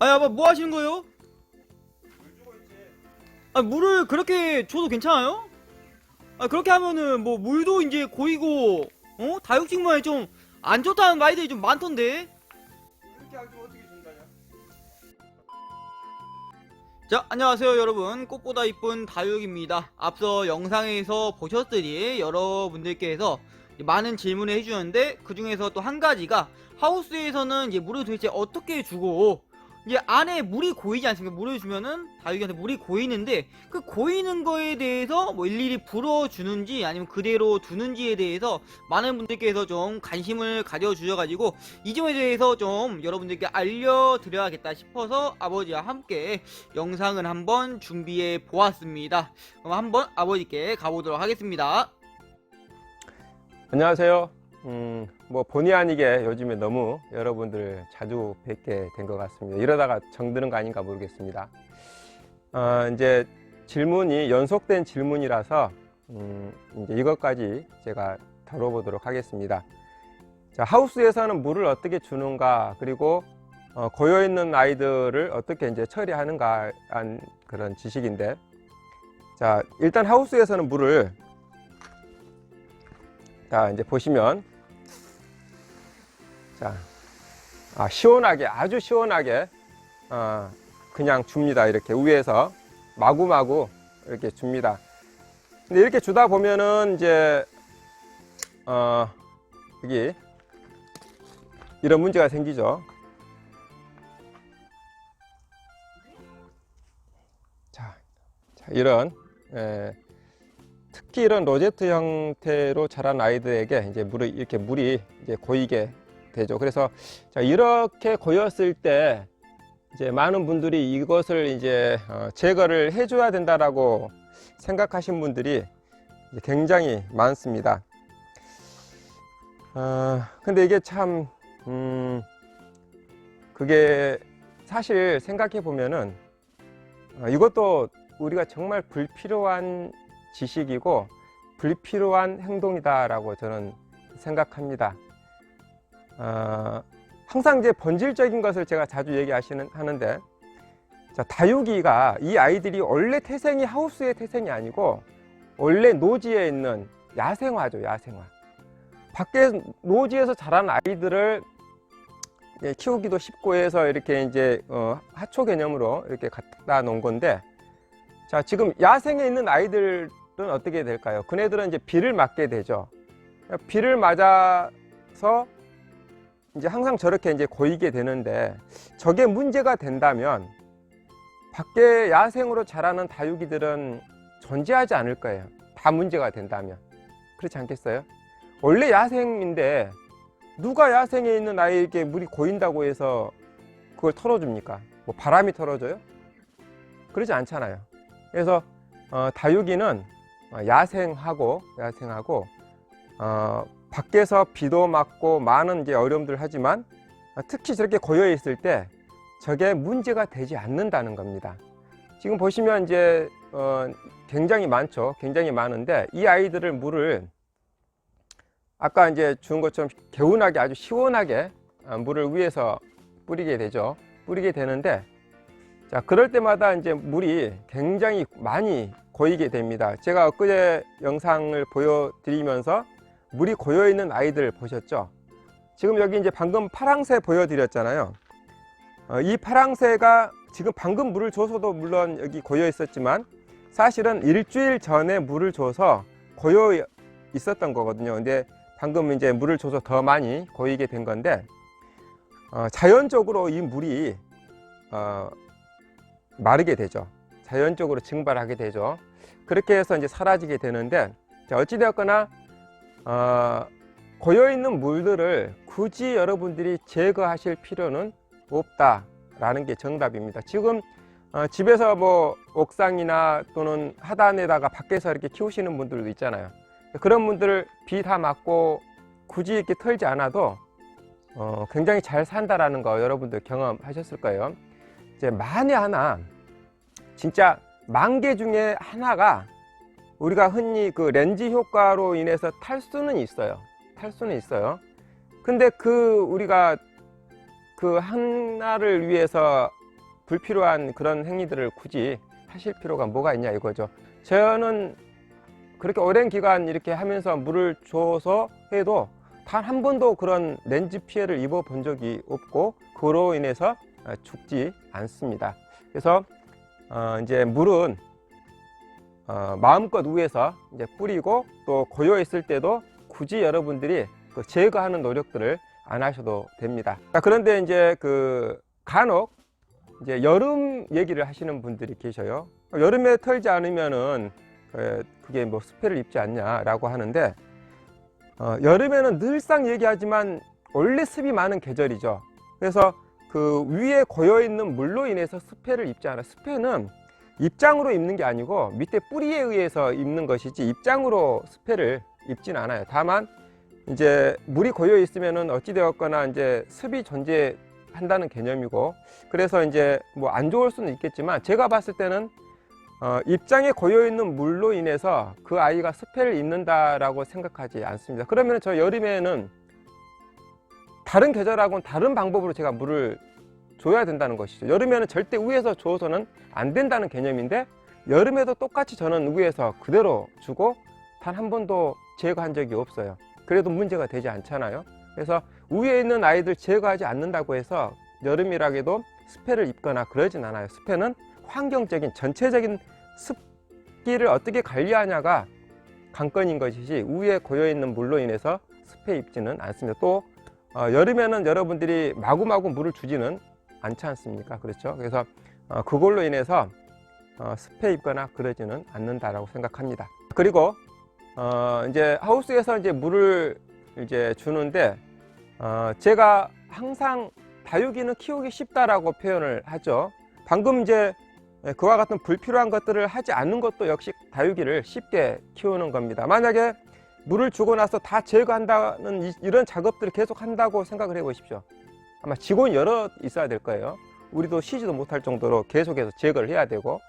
아야 뭐, 뭐 하시는 거예요? 아 물을 그렇게 줘도 괜찮아요? 아 그렇게 하면은 뭐 물도 이제 고이고 어 다육식물에 좀 안 좋다는 말들이 좀 많던데 이렇게 하면 어떻게 준다냐? 자 안녕하세요 여러분 꽃보다 이쁜 다육입니다 앞서 영상에서 보셨으니 여러분들께서 많은 질문을 해주셨는데 그 중에서 또 한 가지가 하우스에서는 이제 물을 도대체 어떻게 주고 이제 안에 물이 고이지 않습니까 물을 주면은 다육이한테 물이 고이는데 그 고이는 거에 대해서 뭐 일일이 불어주는지 아니면 그대로 두는지에 대해서 많은 분들께서 좀 관심을 가져주셔가지고 이 점에 대해서 좀 여러분들께 알려드려야겠다 싶어서 아버지와 함께 영상을 한번 준비해 보았습니다. 그럼 한번 아버지께 가보도록 하겠습니다. 안녕하세요. 음, 뭐 본의 아니게 요즘에 너무 여러분들 자주 뵙게 된 것 같습니다. 이러다가 정드는 거 아닌가 모르겠습니다. 어, 이제 질문이 연속된 질문이라서 음, 이제 이것까지 제가 다뤄보도록 하겠습니다. 자, 하우스에서는 물을 어떻게 주는가 그리고 어, 고여 있는 아이들을 어떻게 이제 처리하는가 한 그런 지식인데, 자 일단 하우스에서는 물을 자 이제 보시면 자 아, 시원하게 아주 시원하게 어, 그냥 줍니다. 이렇게 위에서 마구마구 이렇게 줍니다. 근데 이렇게 주다 보면은 이제 어 여기 이런 문제가 생기죠. 자, 자 이런 에, 특히 이런 로제트 형태로 자란 아이들에게 이제 물이 이렇게 물이 이제 고이게 되죠. 그래서 자, 이렇게 고였을 때 이제 많은 분들이 이것을 이제 어, 제거를 해줘야 된다라고 생각하신 분들이 굉장히 많습니다. 어, 근데 이게 참, 음, 그게 사실 생각해 보면은 어, 이것도 우리가 정말 불필요한 지식이고 불필요한 행동이다라고 저는 생각합니다. 어, 항상 이제 본질적인 것을 제가 자주 얘기하시는 하는데 자, 다육이가 이 아이들이 원래 태생이 하우스의 태생이 아니고 원래 노지에 있는 야생화죠, 야생화. 밖에 노지에서 자란 아이들을 예, 키우기도 쉽고 해서 이렇게 이제 어, 하초 개념으로 이렇게 갖다 놓은 건데 자, 지금 야생에 있는 아이들은 어떻게 될까요? 그네들은 이제 비를 맞게 되죠. 비를 맞아서 이제 항상 저렇게 이제 고이게 되는데 저게 문제가 된다면 밖에 야생으로 자라는 다육이들은 존재하지 않을 거예요. 다 문제가 된다면. 그렇지 않겠어요? 원래 야생인데 누가 야생에 있는 아이에게 물이 고인다고 해서 그걸 털어줍니까? 뭐 바람이 털어줘요? 그러지 않잖아요. 그래서 어, 다육이는 어, 야생하고 야생하고 어, 밖에서 비도 맞고 많은 이제 어려움들 하지만 어, 특히 저렇게 고여 있을 때 저게 문제가 되지 않는다는 겁니다. 지금 보시면 이제 어, 굉장히 많죠. 굉장히 많은데 이 아이들을 물을 아까 이제 준 것처럼 개운하게 아주 시원하게 어, 물을 위에서 뿌리게 되죠. 뿌리게 되는데 자, 그럴 때마다 이제 물이 굉장히 많이 고이게 됩니다. 제가 엊그제 영상을 보여드리면서 물이 고여 있는 아이들 보셨죠? 지금 여기 이제 방금 파랑새 보여드렸잖아요. 어, 이 파랑새가 지금 방금 물을 줘서도 물론 여기 고여 있었지만 사실은 일주일 전에 물을 줘서 고여 있었던 거거든요. 근데 방금 이제 물을 줘서 더 많이 고이게 된 건데 어, 자연적으로 이 물이 어, 마르게 되죠. 자연적으로 증발하게 되죠. 그렇게 해서 이제 사라지게 되는데 자, 어찌되었거나 어, 고여 있는 물들을 굳이 여러분들이 제거하실 필요는 없다 라는 게 정답입니다. 지금 어, 집에서 뭐 옥상이나 또는 하단에다가 밖에서 이렇게 키우시는 분들도 있잖아요. 그런 분들을 비 다 맞고 굳이 이렇게 털지 않아도 어, 굉장히 잘 산다라는 거 여러분들 경험하셨을 거예요. 이제 만에 하나 진짜 만 개 중에 하나가 우리가 흔히 그 렌즈 효과로 인해서 탈 수는 있어요. 탈 수는 있어요. 근데 그 우리가 그 하나를 위해서 불필요한 그런 행위들을 굳이 하실 필요가 뭐가 있냐 이거죠. 저는 그렇게 오랜 기간 이렇게 하면서 물을 줘서 해도 단 한 번도 그런 렌즈 피해를 입어 본 적이 없고 그로 인해서 어, 죽지 않습니다. 그래서 어, 이제 물은 어, 마음껏 위에서 이제 뿌리고 또 고여 있을 때도 굳이 여러분들이 그 제거하는 노력들을 안 하셔도 됩니다. 자, 그런데 이제 그 간혹 이제 여름 얘기를 하시는 분들이 계셔요. 여름에 털지 않으면은 에, 그게 뭐 수패를 입지 않냐라고 하는데 어, 여름에는 늘상 얘기하지만 원래 습이 많은 계절이죠. 그래서 그 위에 고여 있는 물로 인해서 습해를 입지 않아요. 습해는 입장으로 입는 게 아니고 밑에 뿌리에 의해서 입는 것이지 입장으로 습해를 입진 않아요. 다만 이제 물이 고여 있으면은 어찌 되었거나 이제 습이 존재한다는 개념이고 그래서 이제 뭐 안 좋을 수는 있겠지만 제가 봤을 때는 어, 입장에 고여 있는 물로 인해서 그 아이가 습해를 입는다라고 생각하지 않습니다. 그러면 저 여름에는 다른 계절하고는 다른 방법으로 제가 물을 줘야 된다는 것이죠. 여름에는 절대 위에서 줘서는 안 된다는 개념인데 여름에도 똑같이 저는 위에서 그대로 주고 단 한 번도 제거한 적이 없어요. 그래도 문제가 되지 않잖아요. 그래서 위에 있는 아이들 제거하지 않는다고 해서 여름이라기도 습해를 입거나 그러진 않아요. 습해는 환경적인 전체적인 습기를 어떻게 관리하냐가 관건인 것이지 위에 고여 있는 물로 인해서 습해 입지는 않습니다. 또 어, 여름에는 여러분들이 마구마구 물을 주지는 않지 않습니까? 그렇죠? 그래서 어, 그걸로 인해서 어, 습해 입거나 그러지는 않는다라고 생각합니다. 그리고 어, 이제 하우스에서 이제 물을 이제 주는데 어, 제가 항상 다육이는 키우기 쉽다라고 표현을 하죠. 방금 이제 그와 같은 불필요한 것들을 하지 않는 것도 역시 다육이를 쉽게 키우는 겁니다. 만약에 물을 주고 나서 다 제거한다는 이- 이런 작업들을 계속 한다고 생각을 해 보십시오. 아마 직원이 여러 있어야 될 거예요. 우리도 쉬지도 못할 정도로 계속해서 제거를 해야 되고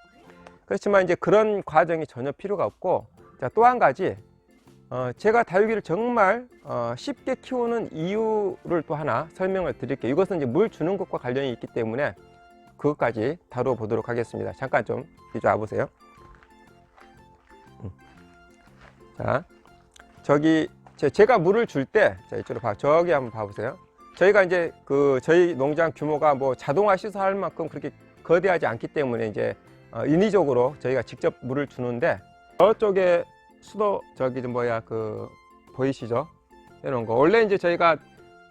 그렇지만 이제 그런 과정이 전혀 필요가 없고 자, 또한 가지 어, 제가 다육이를 정말 어, 쉽게 키우는 이유를 또 하나 설명을 드릴게요. 이것은 이제 물 주는 것과 관련이 있기 때문에 그것까지 다뤄 보도록 하겠습니다. 잠깐 좀 이쪽 와보세요. 음. 자, 저기 제- 제가 물을 줄 때, 자 이쪽으로 봐, 저기 한번 봐보세요. 저희가 이제 그 저희 농장 규모가 뭐 자동화 시설할 만큼 그렇게 거대하지 않기 때문에 이제 어, 인위적으로 저희가 직접 물을 주는데 저쪽에 수도 저기 좀 뭐야 그 보이시죠? 이런 거 원래 이제 저희가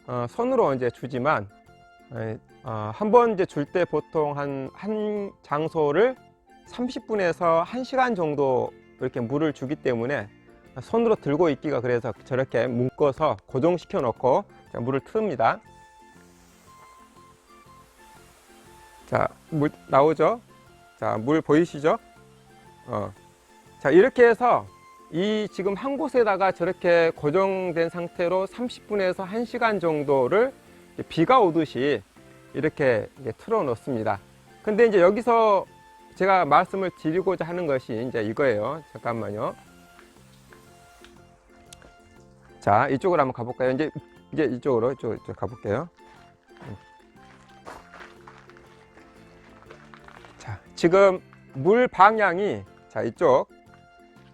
어, 손으로 이제 주지만 에, 어, 한번 이제 줄 때 보통 한 한 장소를 30분에서 1시간 정도 이렇게 물을 주기 때문에 손으로 들고 있기가 그래서 저렇게 묶어서 고정시켜 놓고 자, 물을 틉니다. 자, 물 나오죠? 자, 물 보이시죠? 어. 자, 이렇게 해서 이 지금 한 곳에다가 저렇게 고정된 상태로 30분에서 1시간 정도를 비가 오듯이 이렇게 틀어 놓습니다. 근데 이제 여기서 제가 말씀을 드리고자 하는 것이 이제 이거예요. 잠깐만요. 자, 이쪽으로 한번 가볼까요? 이제 이제 이쪽으로 이쪽, 이쪽 가볼게요. 음. 자, 지금 물 방향이 자 이쪽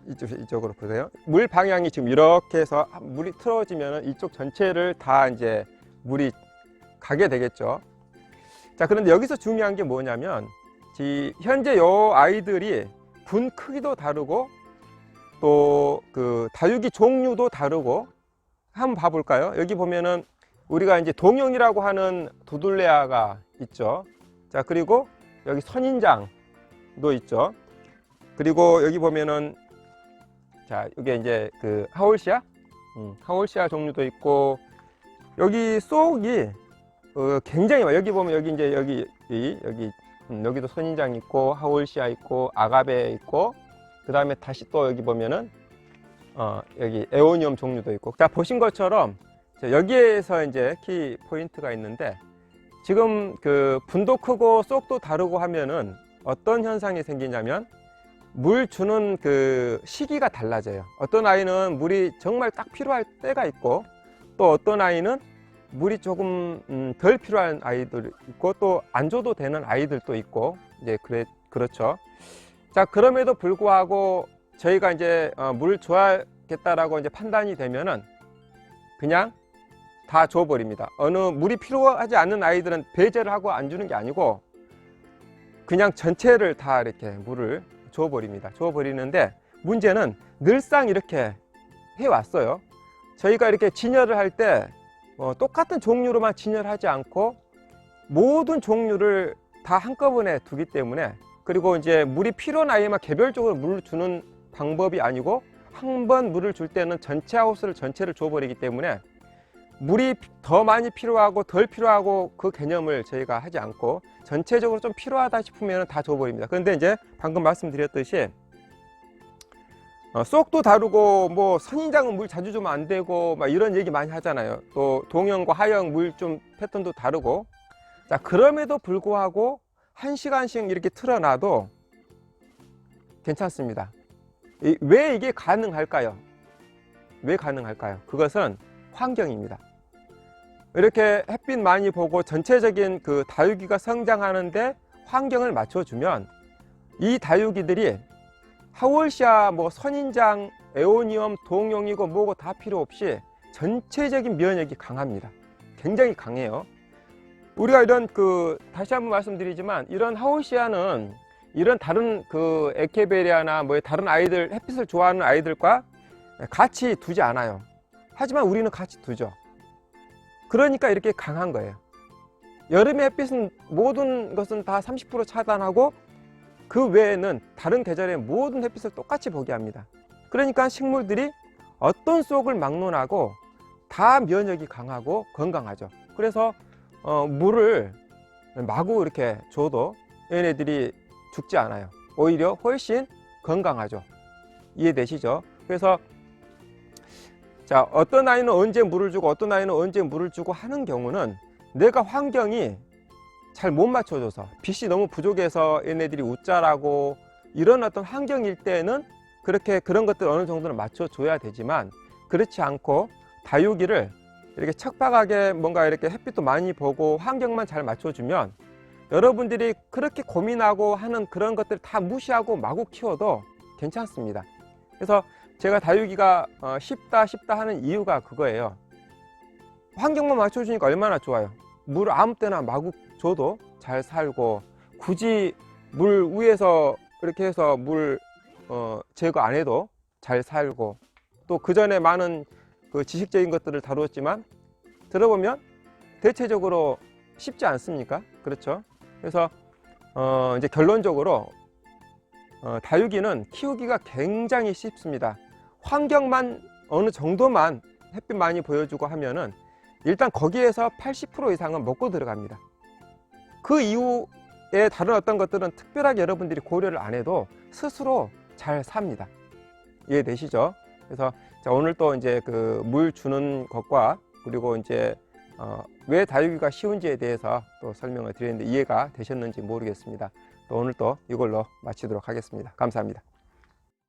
이쪽 이쪽으로 보세요. 물 방향이 지금 이렇게 해서 물이 틀어지면 이쪽 전체를 다 이제 물이 가게 되겠죠. 자, 그런데 여기서 중요한 게 뭐냐면 지 현재 요 아이들이 분 크기도 다르고 또 그 다육이 종류도 다르고 한번 봐볼까요? 여기 보면은 우리가 이제 동영이라고 하는 도둘레아가 있죠. 자, 그리고 여기 선인장도 있죠. 그리고 여기 보면은 자, 이게 이제 그 하올시아, 음, 하올시아 종류도 있고 여기 쏙이 어, 굉장히 많아요. 여기 보면 여기 이제 여기 이, 여기 음, 여기도 선인장 있고 하올시아 있고 아가베 있고 그 다음에 다시 또 여기 보면은 어, 여기 에오니움 종류도 있고 자 보신 것처럼 자, 여기에서 이제 키 포인트가 있는데 지금 그 분도 크고 쏙도 다르고 하면은 어떤 현상이 생기냐면 물 주는 그 시기가 달라져요. 어떤 아이는 물이 정말 딱 필요할 때가 있고 또 어떤 아이는 물이 조금 음, 덜 필요한 아이들 있고 또 안 줘도 되는 아이들도 있고 이제 그래 그렇죠. 자 그럼에도 불구하고 저희가 이제 어, 물을 줘야겠다라고 이제 판단이 되면은 그냥 다 줘버립니다. 어느 물이 필요하지 않는 아이들은 배제를 하고 안 주는 게 아니고 그냥 전체를 다 이렇게 물을 줘버립니다. 줘버리는데 문제는 늘상 이렇게 해왔어요. 저희가 이렇게 진열을 할때 어, 똑같은 종류로만 진열하지 않고 모든 종류를 다 한꺼번에 두기 때문에 그리고 이제 물이 필요한 아이에만 개별적으로 물을 주는 방법이 아니고 한 번 물을 줄 때는 전체 하우스를 전체를 줘버리기 때문에 물이 더 많이 필요하고 덜 필요하고 그 개념을 저희가 하지 않고 전체적으로 좀 필요하다 싶으면 다 줘버립니다. 그런데 이제 방금 말씀드렸듯이 어, 쏙도 다르고 뭐 선인장은 물 자주 주면 안 되고 막 이런 얘기 많이 하잖아요. 또 동형과 하형 물 좀 패턴도 다르고 자 그럼에도 불구하고 한 시간씩 이렇게 틀어놔도 괜찮습니다. 이- 왜 이게 가능할까요? 왜 가능할까요? 그것은 환경입니다. 이렇게 햇빛 많이 보고 전체적인 그 다육이가 성장하는데 환경을 맞춰주면 이 다육이들이 하월시아, 뭐 선인장, 에오니엄, 동용이고 뭐고 다 필요 없이 전체적인 면역이 강합니다. 굉장히 강해요. 우리가 이런 그 다시 한번 말씀드리지만 이런 하우시아는 이런 다른 그 에케베리아나 뭐 다른 아이들 햇빛을 좋아하는 아이들과 같이 두지 않아요. 하지만 우리는 같이 두죠. 그러니까 이렇게 강한 거예요. 여름의 햇빛은 모든 것은 다 30% 차단하고 그 외에는 다른 계절의 모든 햇빛을 똑같이 보게 합니다. 그러니까 식물들이 어떤 쏙을 막론하고 다 면역이 강하고 건강하죠. 그래서 어, 물을 마구 이렇게 줘도 얘네들이 죽지 않아요. 오히려 훨씬 건강하죠. 이해되시죠? 그래서 자 어떤 아이는 언제 물을 주고 어떤 아이는 언제 물을 주고 하는 경우는 내가 환경이 잘 못 맞춰줘서 빛이 너무 부족해서 얘네들이 웃자라고 이런 어떤 환경일 때는 그렇게 그런 것들 어느 정도는 맞춰줘야 되지만 그렇지 않고 다육이를 이렇게 척박하게 뭔가 이렇게 햇빛도 많이 보고 환경만 잘 맞춰주면 여러분들이 그렇게 고민하고 하는 그런 것들 다 무시하고 마구 키워도 괜찮습니다. 그래서 제가 다육이가 어, 쉽다 쉽다 하는 이유가 그거예요. 환경만 맞춰주니까 얼마나 좋아요. 물 아무 때나 마구 줘도 잘 살고 굳이 물 위에서 이렇게 해서 물 어, 제거 안 해도 잘 살고 또 그 전에 많은 그 지식적인 것들을 다루었지만 들어보면 대체적으로 쉽지 않습니까? 그렇죠? 그래서 어, 이제 결론적으로 어, 다육이는 키우기가 굉장히 쉽습니다. 환경만 어느 정도만 햇빛 많이 보여주고 하면은 일단 거기에서 80% 이상은 먹고 들어갑니다. 그 이후에 다른 어떤 것들은 특별하게 여러분들이 고려를 안 해도 스스로 잘 삽니다. 이해되시죠? 그래서 자, 오늘 또 이제 그 물 주는 것과 그리고 이제 어, 왜 다육이가 쉬운지에 대해서 또 설명을 드렸는데 이해가 되셨는지 모르겠습니다. 또 오늘 또 이걸로 마치도록 하겠습니다. 감사합니다.